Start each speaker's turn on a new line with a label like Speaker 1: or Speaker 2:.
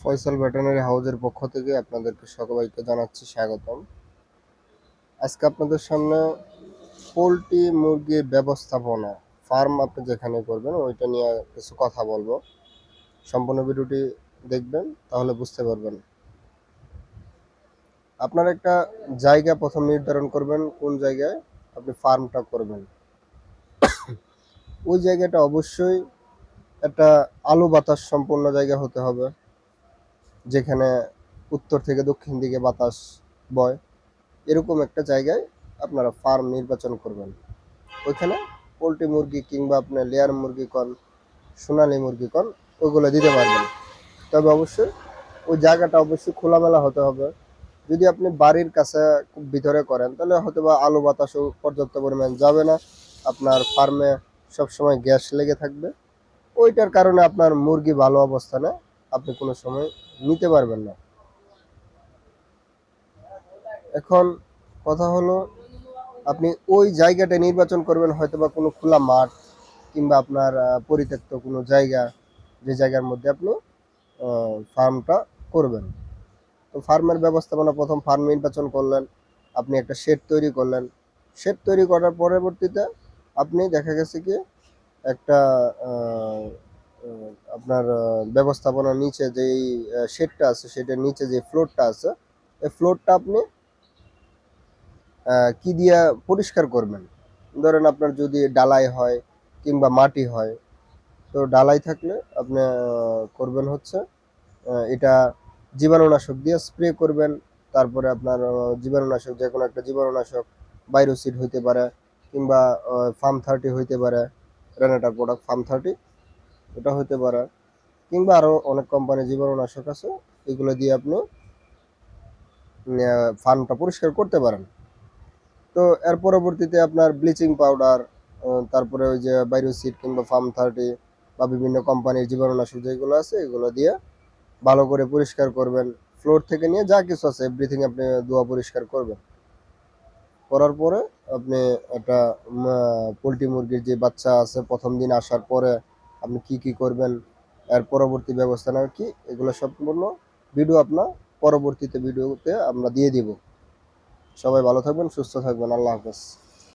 Speaker 1: Faisal veterinary হাউসের পক্ষ থেকে আপনাদেরকে সবাইকে জানাচ্ছি স্বাগতম। আজকে আপনাদের সামনে পোলট্রি মুরগির ব্যবস্থাপনা ফার্ম আপনি যেখানে করবেন, ওইটা নিয়ে কিছু কথা বলব। সম্পূর্ণ ভিডিওটি দেখবেন, তাহলে বুঝতে পারবেন। আপনার একটা জায়গা প্রথম নির্ধারণ করবেন, কোন জায়গায় আপনি ফার্মটা করবেন। ওই জায়গাটা অবশ্যই একটা আলো বাতাস সম্পূর্ণ জায়গা হতে হবে। যেখানে উত্তর থেকে দক্ষিণ দিকে বাতাস বয়, এরকম একটা জায়গায় আপনারা ফার্ম নির্বাচন করবেন। ওইখানে পোলট্রি মুরগি কিংবা আপনার লেয়ার মুরগি কন সোনালি মুরগি কন ওইগুলো দিতে পারবেন। তবে অবশ্যই ওই জায়গাটা অবশ্যই খোলামেলা হতে হবে। যদি আপনি বাড়ির কাছে খুব ভিতরে করেন, তাহলে হয়তো বা আলো বাতাসও পর্যাপ্ত পরিমাণ যাবে না। আপনার ফার্মে সবসময় গ্যাস লেগে থাকবে। ওইটার কারণে আপনার মুরগি ভালো অবস্থানে আপনি কোনো সময় নিতে পারবেন না। এখন কথা হলো, আপনি ওই জায়গাটা নির্বাচন করবেন হয়তো বা কোনো খোলা মাঠ কিংবা আপনার পরিত্যক্ত কোনো জায়গা, যে জায়গার মধ্যে আপনি ফার্মটা করবেন। তো ফার্মের ব্যবস্থাপনা প্রথম ফার্ম নির্বাচন করলেন, আপনি একটা শেড তৈরি করলেন। শেড তৈরি করার পরবর্তীতে আপনি দেখা গেছে কি, একটা আপনার ব্যবস্থাপনার নিচে যেই শেডটা আছে, সেটার নিচে যে ফ্লোরটা আছে, এই ফ্লোরটা আপনি কি দিয়ে পরিষ্কার করবেন? ধরেন আপনার যদি ডালাই হয় কিংবা মাটি হয়, তো ডালাই থাকলে আপনি করবেন হচ্ছে এটা জীবাণুনাশক দিয়ে স্প্রে করবেন, তারপরে আপনার জীবাণুনাশক যে কোনো একটা জীবাণুনাশক বাইরোসিড হইতে পারে, কিংবা ফার্ম থার্টি হইতে পারে রেনেটার প্রোডাক্ট ফার্ম থার্টি এটা হতে পারে। কিংবা আরও অনেক কোম্পানির জীবাণুনাশক আছে, এগুলো দিয়ে আপনি ফার্মটা পরিষ্কার করতে পারেন। তো এর পরবর্তীতে আপনার ব্লিচিং পাউডার তারপরে ওই যে বাইরোসিড কিংবা ফার্ম থার্টি বা বিভিন্ন কোম্পানির জীবাণুনাশক যেগুলো আছে, এগুলো দিয়ে ভালো করে পরিষ্কার করবেন। ফ্লোর থেকে নিয়ে যা কিছু আছে এভরিথিং আপনি ধোয়া পরিষ্কার করবেন। করার পরে আপনি একটা পোলট্রি মুরগির যে বাচ্চা আছে, প্রথম দিন আসার পরে আপনি কি কি করবেন, এর পরবর্তী ব্যবস্থা নেওয়া কি, এগুলো সম্পূর্ণ ভিডিও আপনার পরবর্তীতে ভিডিওতে আমরা দিয়ে দিব। সবাই ভালো থাকবেন, সুস্থ থাকবেন, আল্লাহ হাফেজ।